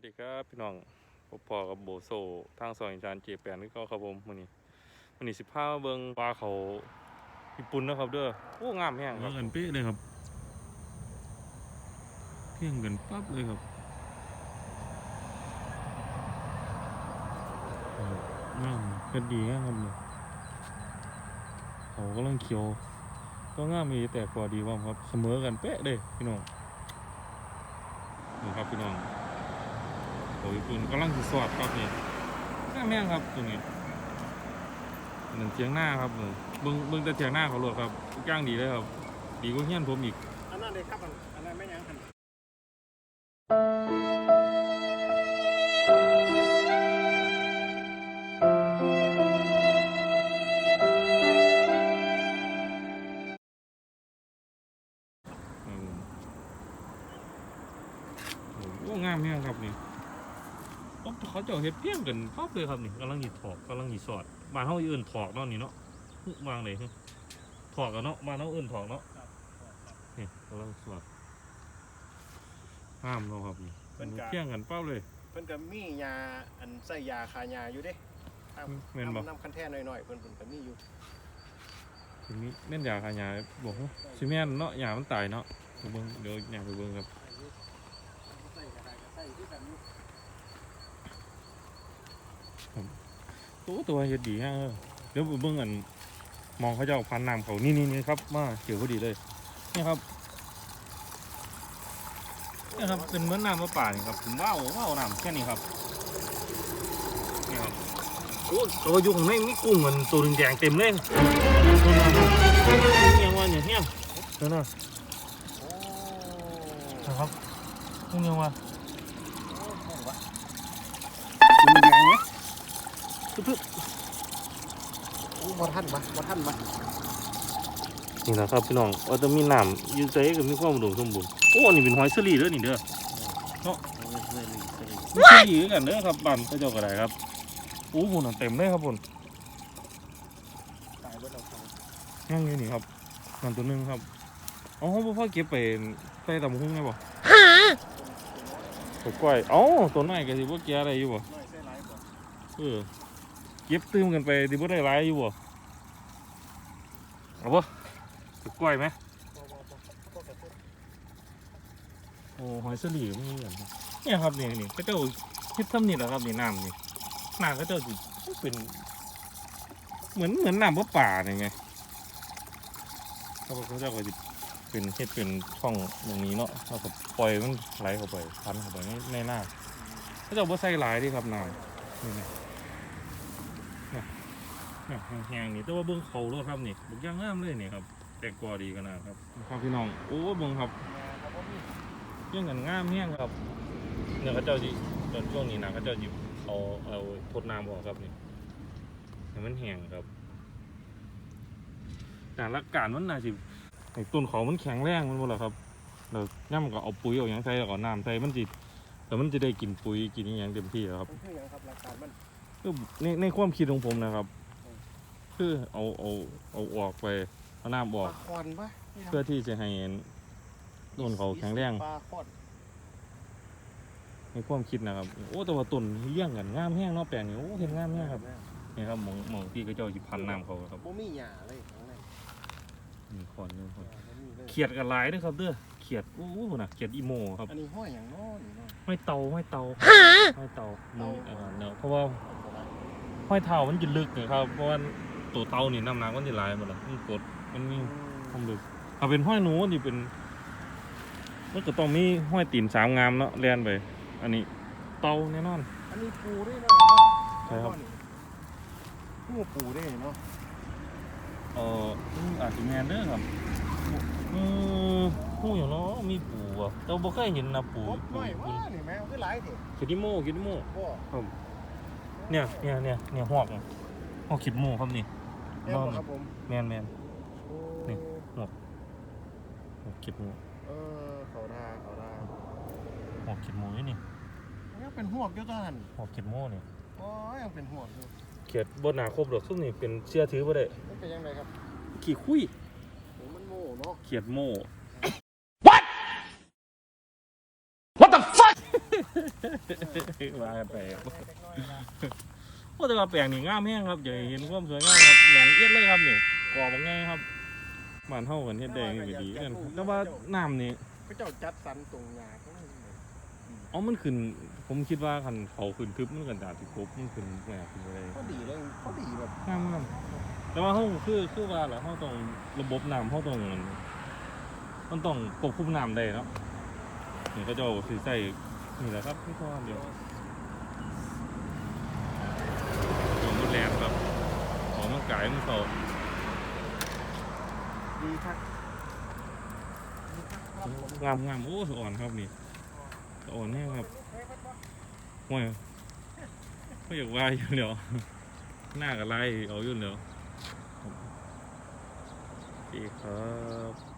วัสดีครับพี่น้องพบพอกับโบโซทางซอยจานเจแปนนี่ก็ครับผมวันนี้วันนี้สิพามาเบิงปลาเขาญี่ปุ่นนะครับเด้อโอ้งามแห้งครับเงินเป๊ะเลยครับเพียงเงินปั๊บเลยครับงามเฮ็ดีงามครับเลยเขากำลังเขียว ก็งามมีแต่กว่าดีว่าครับเสมอกันเป๊ะเลยพี่น้องนี่ครับพี่น้อง โอ้ยคุณกำลังสิสอดครับนี่แม่แม่งครับตัวนี้หนึ่งเทียงหน้าครับเบิ่งเบิ่งเบิ่งแต่เทียงหน้าเขาโลดครับทุกอย่างดีเลยครับ ดีกว่าเฮียนผมอีกอันนั้นเลยครับอันอันนั้นไม่ยังคันอืมโอ้งามแม่งครับนี่โอ้ เขาเจ้าเฮ็ดเพียงกันปั๊บเลยครับนี่กำลังหยิถอกกำลังหยิสอดบ้านเฮาเอื่นถอกเนาะนี่เนาะฮึวางเลยฮึถอกกันเนาะบ้านเฮาเอื่นถอกเนาะนี่กำลังสอดห้ามเนาะครับนี่เป็นกะเพียงกันปั๊บเลยเพิ่นก็มียาอันใส่ยาคายาอยู่เด้ครับแม่นบ่น้ำน้ำคันแท้หน่อยๆเพิ่นเพิ่นก็มีอยู่ทีนี้แม่นยาขายาบอกว่าสิแม่นเนาะยามันตายเนาะไปเบิ่งเดี๋ยวยาไปเบิ่งครับ ใส่ก็ได้ก็ใส่คือกันอยู่ ตัวตัวเฮ็ดดีฮะเออเดี๋ยวเบิ่งอันมองเขาเจ้าพันน้ำเขานี่นี่นี่ครับมาเกี่ยวพอดีเลยนี่ครับนี่ครับเป็นเหมือนน้ำมะป่านี่ครับผมว้าวว้าวน้ำแค่นี้ครับนี่ครับโอ้ตัวอยู่ข้างในมีกุ้งเหมือนตัวแดงเต็มเลยตัวนั้นเฮียว่าเนี่ยเฮียตัวนั้นโอ้นะครับเฮียว่า ปึ๊บโอ้บ่ทันมาบ่ทันมานี่นะครับพี่น้องว่าจะมีน้ำยืนใจกับมีความอุดมสมบูรณ์โอ้นี่เป็นหอยสลีเด้อนี่เด้อเฮ้ยเฮ้ยเฮ้ยมีสลีกันเด้อครับบ้านพระเจ้าก็ได้ครับโอ้หุ่นเต็มเลยครับพุ่นตายเบิดแล้วครับยังอยู่นี่ครับนั่นตัวนึงครับเอาเขาพ่อเก็บไปใส่ตำหุ้งได้บ่ตัวก้อยเอ้าตัวน้อยก็สิบ่แก่ได้อยู่บ่น้อยใส่บ่เออ เก็บตื้มกันไปสิบ่ได้หลายอยู่บ่เอาบ่ตัวก้อยไหมโอ้หอยสลีมีอย่างเนี่ยครับนี่นี่ก็เจ้าคิดทำนี่แหละครับนี่น้ำนี่น้ำก็เจ้าสิเป็นเหมือนเหมือนน้ำประป่าเนี่ยไงเขาบอกเขาเจ้าก็จะเป็นเฮ็ดเป็นช่องอย่างนี้เนาะแล้วก็ปล่อยมันไหลเข้าไปพันเข้าไปในในน้ำเขาเจ้าบ่ใส่หลายดิครับน้ำนี่นี่ แห้งๆนี่แต่ว่าเบื้องเขาแล้วครับนี่บุกย่างงามเลยนี่ครับแต่กว่าดีกันนะครับครับพี่น้องโอ้เบื้องครับมาครับบ่มีเรื่องกันง่ามเฮี้ยงครับเนี่ยเขาเจ้าจิตอนช่วงนี้นะเขาเจ้าจิเอาเอาทดน้ำออกครับนี่ให้มันแห้งครับแต่ละการมันน่าสิไอ้ต้นเขามันแข็งแรงมันหมดแล้วครับเดี๋ยวย่ำก็เอาปุ๋ยเอาอย่างใส่แล้วก็น้ำใส่มันจิแต่มันจะได้กินปุ๋ยกินอหย่างเต็มที่แล้วครับมันคือหยังครับหลักการมันคือในในความคิดของผมนะครับ คือเอาเอาเอาออกไปเอาน้ำอปอกลาคอนปะนี่ครับเพื่อที่จะให้ต้นเขาแข็งแรงปลาคอนในความคิดนะครับโอ้แต่ว่าต้นเลี้ยงกันงามแห้งเนาะแปลงนี้โอ้เห็นงามแห้งครับนี่ครับหมองหมองที่เขาเจ้าสิพันน้ำเขาครับบ่มีหญ้าเลยข้างในนี่คอนนี่คอนหญ้าบ่มีเลยเขียดกันหลายเด้วยครับเด้อเขียดโอ้โหน่ะเขียดอีโมครับ อันนี้ห้อยหยังน้อนี่เนาะห้อยเตาห้อยเตาห้อยเตามึงเออเนาะเพราะว่า ห้อยเท้ามันจะลึกนะครับเพราะว่า ตัวเตานี่น้ำหนักมันจะหลายหมดละมันกดมันมีความลึกถ้าเป็นห้อยหนูนี่เป็นมันก็ต้องมีห้อยตีนสามงามเนาะเลียนไป อันนี้เตาแน่นอน อันนี้ปูด้วยเนาะเนาะใช่ครับหัวปูด้วยเนาะเอออืมอาจจะแมนเด้อครับอืมหูอย่างเนาะมีปูอะแต่บ่เคยเห็นนะปูกบปูน้อยปูว่านี่แม่งคือหลายเถอะคิดดิโมคิดดิโมบ่เนี่ยเนี่ยเนี่ยเนี่ยหอกเนี่ยหอกคิดโมครับนี่ แม่นบ่ครับผมแมนแมน โอ้นี่หอกคิดโมเออเขาทาเขาทาหอกคิดโมนี่นี่ยังเป็นหัวกอยู่ตอนนั้นหอกคิดโมนี่โอ้ยยังเป็นหัวกอยู่เขียดบ่หนาครบดอกซุ่มนี่เป็นเชื่อถือบ่ได้มันเป็นยังไงครับขี้คุยโอ้มันโม่เนาะเขียดโมว่ากันไปครับ เล็กน้อยละ โอ้แต่ว่าแปลงนี่งามแห้งครับอย่าเห็นความสวยงามครับแหนนเอียดเลยครับนี่กรอบง่ายครับบ้านเฮากันเฮ็ดได้นี่ก็ดีกันแต่ว่าน้ำนี่ก็เจ้าจัดสรรตรงงาเขาให้หมดอ๋อมันขึ้น ผมคิดว่าคันเขาขึ้นทึบมันก็อาจสิครบมันขึ้นแหม่ขึ้นอะไรเขาดีเลยเขาดีแบบงามงามแต่ว่าเฮาคือคือว่าแหละเฮาต้องระบบน้ำเฮาต้องมันต้องควบคุมน้ำได้เนาะนี่ก็เจ้าสิใส่นี่แหละครับที่พ่อเดียวของมันแรงครับขอ งมันกายมันเก่าดีครับดีครับครับผมงามงามโอ้สะอ่อนครับนี่สะอ่อนแน่ครับห่วยก็อยากว่าอยู่เดี๋ยวหน้ากับไล่เอาอยู่เดี๋ยวดีครับ